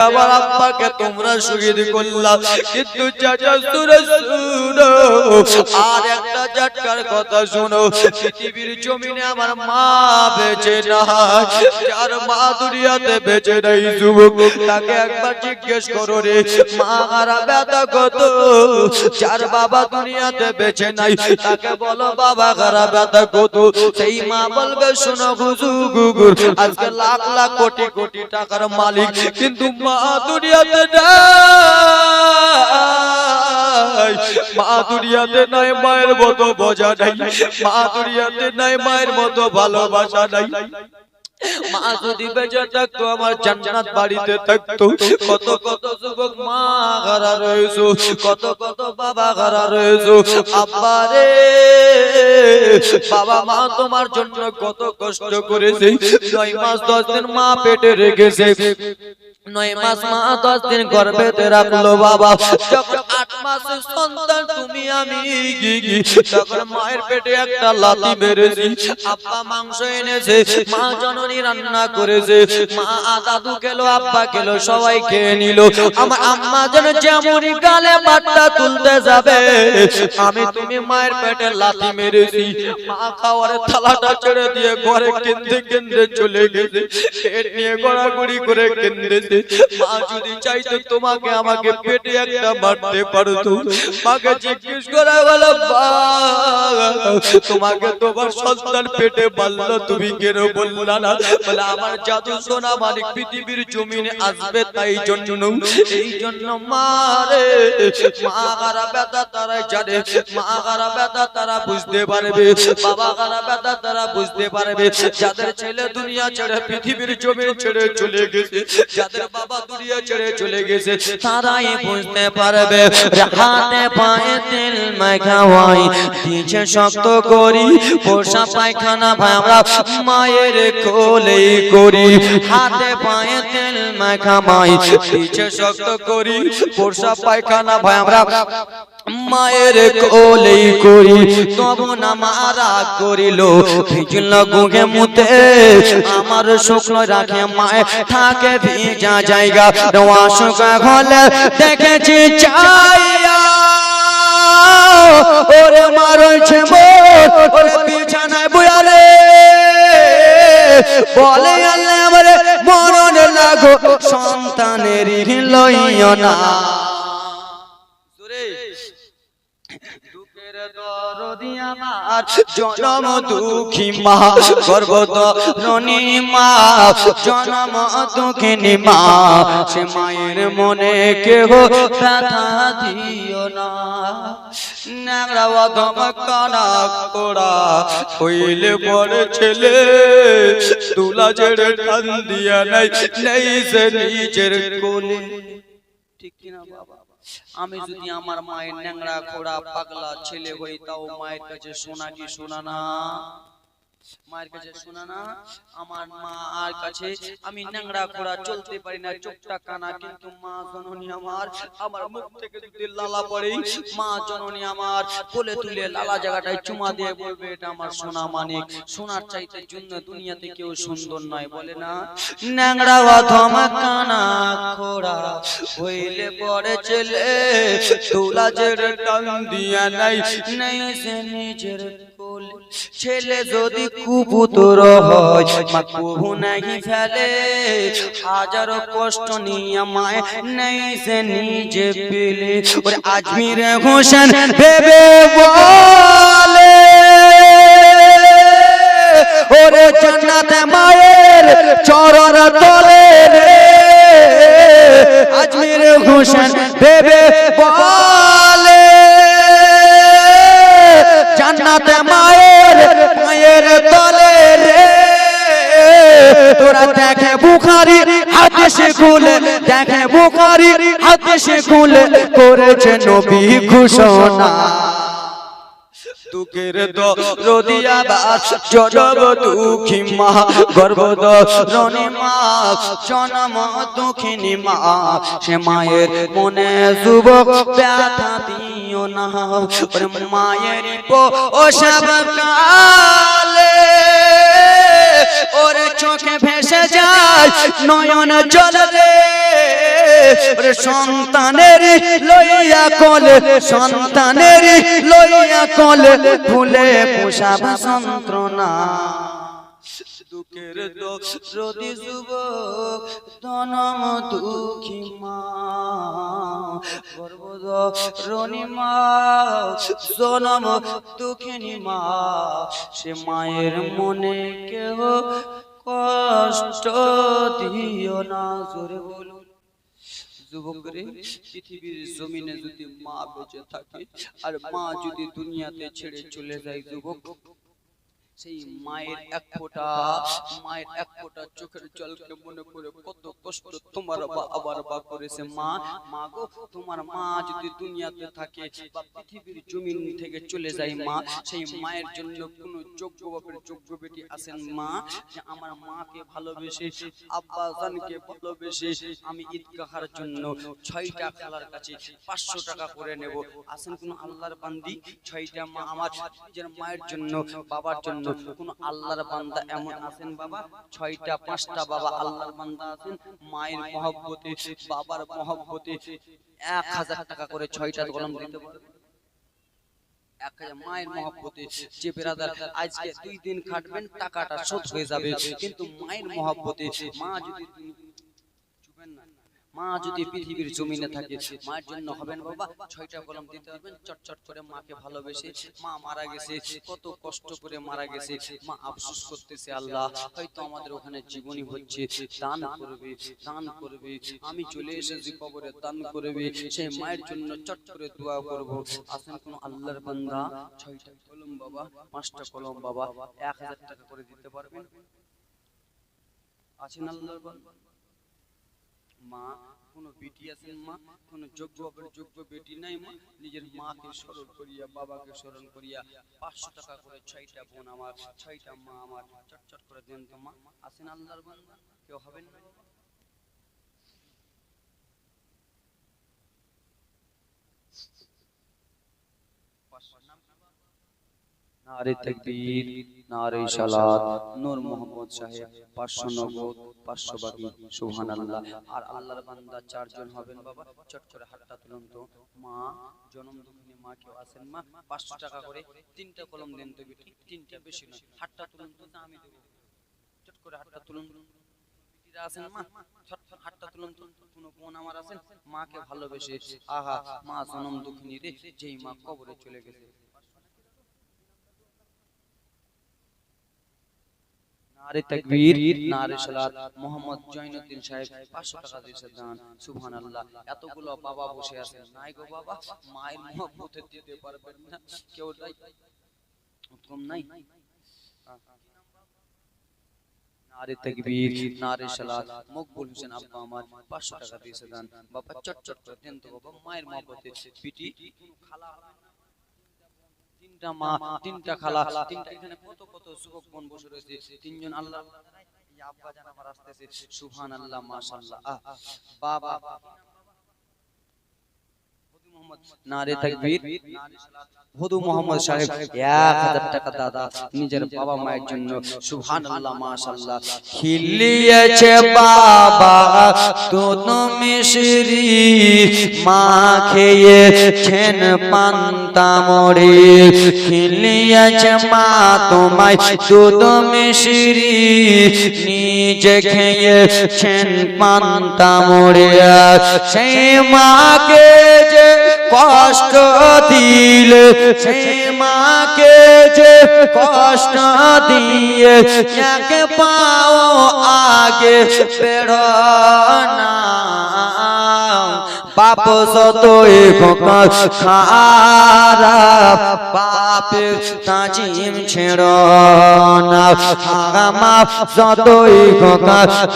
আমার আব্বাকে তোমরা শহীদ করলা। কিন্তু চাচা শুনে শুনো, আর একটা জাটকার কথা শোনো, পৃথিবীর জমিনে আমার মা বেঁচে নাই, যার মা দুনিয়াতে বেঁচে নাই, যুবক, তাকে একবার জিজ্ঞেস করো রে, মা আর ব্যথা কত? যার বাবা দুনিয়াতে বেঁচে নাই, তাকে বলো বাবা খারাপ ব্যথা কত? সেই মা বলবে, শোনো গুজু গুগুর আজকে লাখ লাখ কোটি কোটি টাকার মালিক, কিন্তু মা দুনিয়াতে নাই মা দুনিয়াতে নাই মায়ের মতো বোঝা নাই। মা দুনিয়াতে নাই মায়ের মতো ভালোবাসা নাই। মা যদি বেঁচে থাকতো, আমার জান্নাত বাড়িতে থাকতো। কত কত যুবক মা রয়েছো, কত কত বাবা হারা রয়েছো। আব্বা রে, বাবা মা তোমার জন্য কত কষ্ট করেছে। নয় মাস দশ দিন মা পেটে রেখেছে। নয় মাস মা দশ দিন গর্ভেতে রাখল বাবা। যখন আট মাসের সন্তান তুমি আমি তখন মায়ের পেটে একটা মেরেছি। আব্বা মাংস এনেছে মা জননী রান্না করেছে। মা দাদু খেলো আব্বা খেলো সবাই খেয়ে নিল। আমার আম্মা যেন যেমন গালে বাট্টা তুলতে যাবে আমি তুমি মায়ের পেটে লাথি মেরেছি। মা খাওয়ার থালাটা ছেড়ে দিয়ে ঘরে কেন্দ্রে কেন্দ্রে চলে গেছে। পেট নিয়ে গড়াগড়ি করে কেন্দ্রেছে করা পৃথিবীর জমিনে আসবে তাই জন্য। এই জন্য মারে মা ব্যথা তারা জানে। মা ব্যথা তারা বুঝতে পারবে। বাবা ব্যথা তারা বুঝতে পারবে। যাদের ছেলে দুনিয়া ছেড়ে পৃথিবীর জমি ছেড়ে চলে গেছে, যাদের বাবা দুনিয়া ছেড়ে চলে গেছে। তারাই বুঝতে পারবে হাতে পায়ে তেল মাখাওয়াই দিছে শক্ত করি পোষা পায়খানা ভাই আমরা মায়ের কোলে করি। হাতে পায়ে তেল মাখামাই দিছে শক্ত করি পোষা পায়খানা ভাই আমরা মায়ের কোলে করি, তবু না মারা করিল। ভিজল গুগে মুতে আমার শুকনো রাখে মায়ে। থাকে ভিজা জায়গা রোয়া শুকা হলে দেখেছি ওরে মারছে মোর ওরে বিছানায় বুয়ারে বলে আল্লাহ, আমারে মরণ লাগো সন্তানের লইও না দুঃখের দরদি আমার জনম দুঃখী মা গর্ভধরণী মা জনম দুঃখিনী মা সে মায়ের মনে কেহ ব্যথা দিও না। ন্যাংরা অধম কানা কোড়া হইলে বড় ছেলে তুলা ছেড়ে টান দিয়া নাই নেই সে নিজের কোলে। ঠিক কিনা বাবা? আমি যদি আমার মায়ের ন্যাংরা খোড়া পাগলা ছেলে হই, তাও মায়ের কাছে শোনা কি শোনা না? মায়ের কাছে শোনা না আমার মা আর কাছে আমি ন্যাংরা খোড়া চলতে পারি না চোখটা কানা কিন্তু মা জননী আমার আমার মুখ থেকে যদি লালা পড়ে মা জননী আমার কোলে তুলে লালা জায়গাটায় চুমা দিয়ে বলবে এটা আমার সোনা মানিক সোনার চাইতে জন্য দুনিয়াতে কেউ সুন্দর নয় বলে না? কানা খোড়া হইলে পরে তুলা জেরে টান দিয়া নাই নাই সে নিজের ছেলে যদি কুপুতর হয় মা কবু নাহি ফেলে। হাজারো কষ্ট নিয়ে মায় নাই সে নিজে পেলে। ওরে আজমির হোসেন ভেবে বলে ওরে জান্নাতে মায়ের চরণ তলে রে। আজমির হোসেন ভেবে বলে বুখারি হাদিসে খুলে দেখে বুখারি হাদিসে খুলে করেছে নবী ঘোষণা। সে মায়ের মনে যুবক ব্যথা দিও না মায়ের ও সব কালে ওরে চোখে ভেসে যায় নয়ন জল ওরে সন্তানের লইয়া কল, সন্তানের লইয়া কল, ভুলে পোষা সন্ত্রনা দুঃখের দোষরদি যুব ধনম দুঃখী মা। সে মায়ের মনে কেহ কষ্ট দিও না, জোরে বলুন। যুবকরে, পৃথিবীর জমিনে যদি মা বেঁচে থাকে, আর মা যদি দুনিয়াতে ছেড়ে চলে যায়, যুবক সেই মায়ের এক ফোঁটা মায়ের এক ফোঁটা চোখের জলকে মনে করে কত কষ্ট তোমার বা আবার বা করেছে মা। মা। গো তোমার মা যদি দুনিয়াতে থাকে বা পৃথিবীর জমিন থেকে চলে যায় মা সেই মায়ের জন্য কোন যোগ্য বাপের যোগ্য বেটি আছেন মা যে আমার মাকে ভালোবেসে আব্বা জানকে ভালোবেসে আমি ঈদগাহার জন্য ছয়টা খালার কাছে পাঁচশো টাকা করে নেব। আছেন কোন আল্লাহর বান্দি ছয়টা মা আমার নিজের মায়ের জন্য বাবার জন্য মায়ের মহব্বতে, বাবার মহব্বতে এক হাজার টাকা করে ছয়টা কলম দিতে পারবে মায়ের মহব্বতে, যে আজকে দুই দিন খাটবেন, টাকাটা শোধ হয়ে যাবে। কিন্তু মায়ের মহব্বতে, মা যদি। মা যদি পৃথিবীর জমিনে থাকে মায়ের জন্য হবেন বাবা ছয়টা কলম দিতে পারবেন চটচট করে মাকে ভালোবেসে মা মারা গেছে কত কষ্ট করে মারা গেছে মা আফসোস করতেছে আল্লাহ হয়তো আমাদের ওখানে জীবনী হচ্ছে দান করবে দান করবে আমি চলে এসেছি কবরে দান করবে সেই মায়ের জন্য চট করে দোয়া করব আসেন কোন আল্লাহর বান্দা ছয়টা কলম বাবা পাঁচটা কলম বাবা এক হাজার টাকা করে দিতে পারবেন আছেন আল্লাহর বান্দা মা, কোন বেটি আছেন মা, কোন যোগ্য যোগ্য বেটি নাই মা, নিজের মাকে স্মরণ করিয়া, বাবাকে স্মরণ করিয়া পাঁচশো টাকা করে ছয়টা বোন আমার, ছয়টা মা আমার চটচট করে দেন তো মা, আছেন আল্লাহর বান্দা, কেউ হবেন? না নারে তাকবীর নারে সালাত নূর মোহাম্মদ সাহেব 500 নগদ 500 বাকি সুবহানাল্লাহ। আর আল্লাহর বান্দা চারজন হবেন বাবা চট করে হাতটা তুলুন তো। মা জনম দুঃখিনী মা কেউ আছেন মা? 500 টাকা করে তিনটা কলম দেন তো বেটি তিনটা বেশি নয়। হাতটা তুলুন তো আমি দেব। চট করে হাতটা তুলুন। বেটিরা আছেন মা? ছট হাতটা তুলুন কোন বোন আমার আছেন? মাকে ভালোবেসে আহা মা জনম দুঃখিনী রে যেই মা কবরে চলে গেছে। নারে তাকবীর নারে সালাত মোহাম্মদ জয়নুদ্দিন সাহেব 500 টাকা দিয়েছে দান। সুবহানাল্লাহ। এতগুলো বাবা বসে আছেন। নাই গো বাবা মায়ের মহব্বতে দিতে পারবেন না। কেউ নাই। কম নাই। নারে তাকবীর নারে সালাত মকবুল হোসেন আব্বা আমার 500 টাকা দিয়েছে দান। বাবা চটচট করে দেন তো বাবা মায়ের মহব্বতে পিটি খালা তিনটা মা তিনটা খালা তিনটা এখানে কত কত যুবক বোন বসে রয়েছে? তিনজন আল্লাহ আব্বা জান আমার আসতেছে সুবহানাল্লাহ মাশাআল্লাহ। আহ, বাবা। নারে তাকবীর। হুদু মোহাম্মদ সাহেব এক হাজার টাকা দাদা নিজের বাবা মায়ের জন্য। সুবহানাল্লাহ মাশাআল্লাহ। খিলিয়েছে বাবা দুধ মিশরি মা খেয়েছেন পান্তা মরে খিলিয়েছে মা তোমায় দুধ মিশরি নিজে খেয়েছেন পান্তা মরে সেই মাকে যে কষ্ট দিলে সেই মাকে যে কষ্ট দিয়ে এক পাও আগে বেড়ো না। পাপ সতই খারাপ পাপের তাজিম ছেড়ো না। মাপ যতই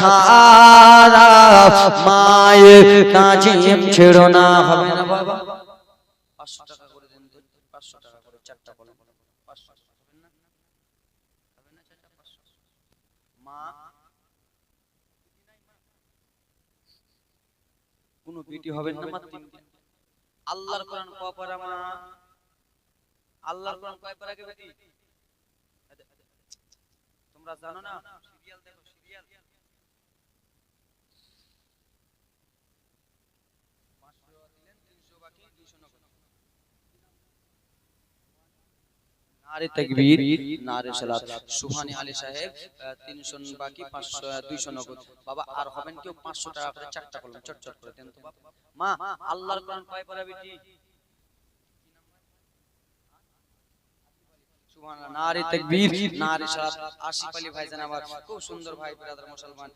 খারাপ মায়ের তাজিম ছেড়ো না। হবে না বাবা? পাঁচশো টাকা করে দেন তো পাঁচশো টাকা করে চারটা কলম পাঁচশো হবে না? হবে না চাচা পাঁচশো। মা? কোনো বেটি হবেন না মা তিনটে আল্লাহর কোরআন কয় পারা মা? আল্লাহর কোরআন কয় পারা কে বেটি? তোমরা জানো না নারে তাকবীর নারে সালাত। সুবহানি আলী সাহেব আহ, 300 বাকি 500 আহ, 200 নগদ। বাবা আর হবেন কেউ 500 টাকা করে চারটা করলাম চট চট করে দেন তো বাবা মা আল্লাহর কোরআন কয় পারা বেটি নারে তাকবীর নারে সালাত আশিফ আলী ভাইজান আমার খুব সুন্দর ভাই ব্রাদার মুসলমান।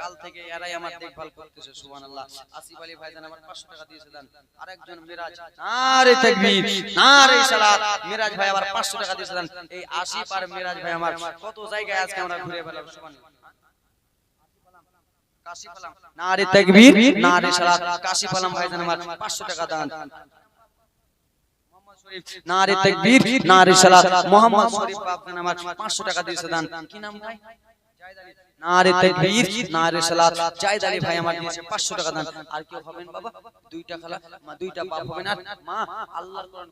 কাল থেকে এরাই আমার দেখভাল করতেছে সুবহানাল্লাহ। আসিফ আলী ভাইজান আমার 500 টাকা দিয়েছে দেন। আরেকজন মিরাজ নারে তাকবীর নারে সালাত মিরাজ ভাই আবার 500 টাকা দিয়েছে দেন। এই আসিফ আর মিরাজ ভাই আমার কত জায়গায় আজকে আমরা ঘুরে বেড়ালাম সুবহানাল্লাহ। কাশিফ আলম নারে তাকবীর নারে সালাত কাশিফ আলম ভাইজান আমার 500 টাকা দান। নারে তাকবীর নারে সালাত। মোহাম্মদ শরীফ বাপদান আমার 500 টাকা দিয়েছে দান কি নাম ভাই? নারে তাকবীর নারে সালাত। জায়েদ আলী ভাই আমার দিয়েছে 500 টাকা দান। আর কেউ হবেন বাবা? দুইটা খালা মা দুইটা বাপ হবেন আর মা আল্লাহর কোরআন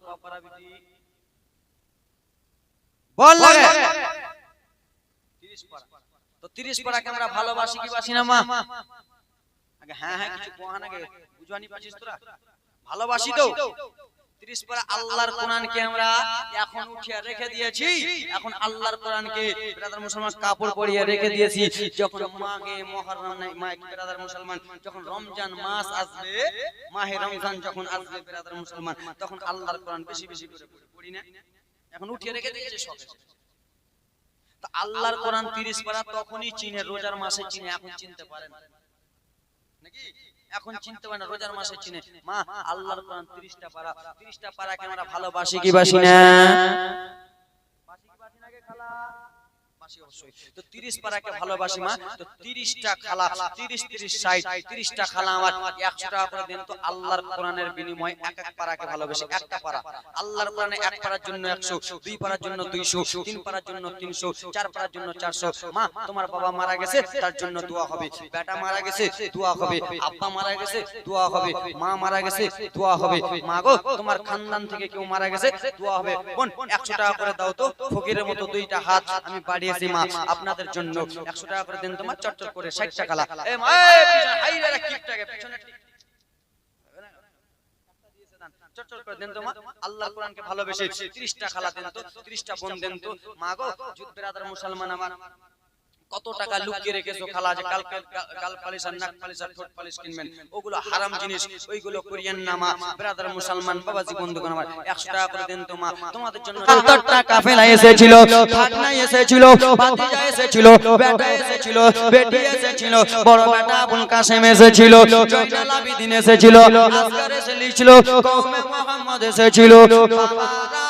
বল লাগে 30 পারা। তো 30 পারাকে আমরা ভালোবাসি কি বাসি না মা? আগে হ্যাঁ হ্যাঁ কিছু আগে। বুঝানি পাছিস তোরা? ভালোবাসি তো। 30 পারা আল্লাহর কোরআনকে আমরা এখন উঠিয়ে রেখে দিয়েছি। এখন আল্লাহর কোরআনকে ব্রাদার মুসলমান কাপড় পরিয়ে রেখে দিয়েছি। যখন মাগে মুহররম নাই ব্রাদার মুসলমান যখন রমজান মাস আসবে মাহে রমজান যখন আসবে ব্রাদার মুসলমান তখন আল্লাহর কোরআন বেশি বেশি করে পড়ি। না। এখন উঠিয়ে রেখে দিয়েছি শখে তা আল্লাহর কোরআন 30 পারা তখনই চিনে রোজার মাসে চিনে এখন চিনতে পারেন। নাকি? এখন চিনতে পারে না রোজার মাসে চিনে। মা আল্লাহর কোরআন 30টা পারা 30টা পারাকে আমরা ভালোবাসি কি বাসি না বাসি কি বাসি না গে খালা বাসি অবশ্যই। তো 30 পারাকে ভালোবাসি মা তো 30টা খালা 30 30 60 30টা খালা আমার 100 টাকা করে দেন তো আল্লাহর কোরআনের বিনিময়ে এক এক পারাকে ভালোবাসি একটা পারা আল্লাহর কোরআনে এক পারার জন্য 100 দুই পারার জন্য 200 তিন পারার জন্য 300 চার পারার জন্য 400 মা তোমার বাবা মারা গেছে তার জন্য দোয়া হবে। বেটা মারা গেছে দোয়া হবে। আব্বা মারা গেছে দোয়া হবে। মা মারা গেছে দোয়া হবে। মা গো তোমার খানদান থেকে কেউ মারা গেছে দোয়া হবে বোন 100 টাকা করে দাও তো ফকিরের মতো দুইটা হাত আমি বাড়িয়েছি মা আপনাদের জন্য 100 টাকা করে দেন তোমার চটচট করে 60 টাকা লা এ মা পিছনে হাই রে কিপটাকে পিছনে চটচট করে দেন তো মা আল্লাহর কোরআনকে ভালোবেসে 30টা খালা দেন তো 30টা বোন দেন তো মা গো জুত বেরাদার মুসলমান আমার কত টাকা লুকিয়ে রেখেছো খালা যে কাল গাল পালিশ আর নাক পালিশ আর ঠোঁট পালিশ কিনবেন। ওগুলো হারাম জিনিস। ওইগুলো করিয়েন না মা ব্রাদার মুসলমান বাবাজি বন্ধুগণ আমার 100 টাকা করে দেন তো মা তোমাদের জন্য সত্তরটা কাফেলা এসেছিল খাটনা এসেছিল ভাতিজা এসেছিল বেটা এসেছিল বেটি এসেছিল বড় বেটা আবুল কাসেম এসেছিল জয়নাল আবিদিন এসেছিল আসগার এসেছিল কওমে মুহাম্মদ এসেছিল বাবারা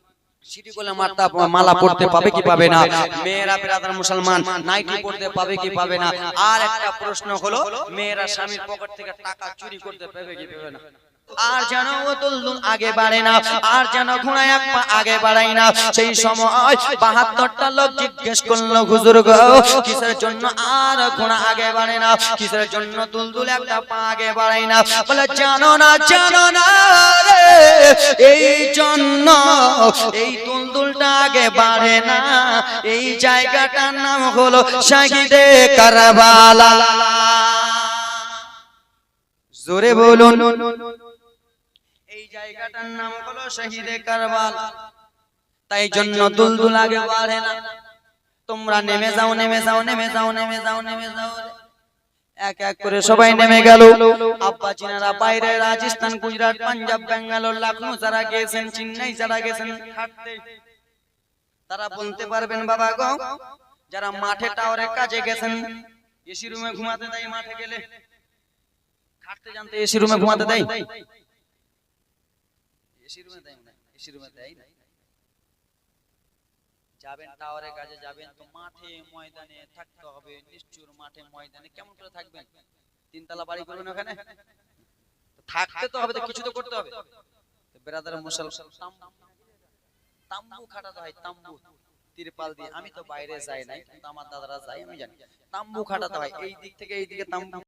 মালা পড়তে পাবে কি পাবে না? মেয়েরা ব্রাদার মুসলমান নাইটি পড়তে পাবে কি পাবে না? আর একটা প্রশ্ন হলো মেয়েরা স্বামীর পকেট থেকে টাকা চুরি করতে পাবে কি পাবে না? আর যেন ও তুলতুল আগে বাড়ে না আর যেন ঘোড়া এক পা আগে বাড়াই না সেই সময় বাহাত্তরটা লোক জিজ্ঞেস করল হুজুর গো কিসের জন্য আর ঘোড়া আগে বাড়ে না কিসের জন্য তুলতুল একটা পা আগে বাড়াই না বলে জানো না জানো না এই জন্য এই তুলতুলটা আগে বাড়ে না এই জায়গাটার নাম হলো শাহিদে কারবালা জোরে বলুন এই জায়গাটার নাম হলো শহীদে কারবাল। তাই জন্য দুলদুল আগে বাড়ে না। তোমরা নেমে যাও নেমে যাও নেমে যাও নেমে যাও নেমে যাও। এক এক করে সবাই নেমে গেল। আব্বা চিনারা বাইরে রাজস্থান গুজরাট পাঞ্জাব বেঙ্গালোর লখনৌ যারা গেছেন চেন্নাই যারা গেছেন খাটতে তারা বলতে পারবেন বাবা গো যারা মাঠে টাওয়ারে কাজে গেছেন এসি রুমে ঘুমাতে দেয় মাঠে গেলে। খাটতে জানতে এসি রুমে ঘুমাতে দেয়? যাবেন টাওয়ারে কাজে, যাবেন তো মাঠে, ময়দানে থাকতে হবে নিশ্চুর মাঠে, ময়দানে কেমন করে থাকবেন? তিনতলা বাড়ি করবেন ওখানে? থাকতে তো হবে কিছু তো করতে হবে। তাম্বু। খাটাতে হয়, তাম্বু। তিরপাল দিয়ে। আমি তো বাইরে যাই নাই, কিন্তু আমার দাদারা যায়, আমি জানি। তাম্বু খাটাতে হয়, এই দিক থেকে এই দিকে তাম্বু।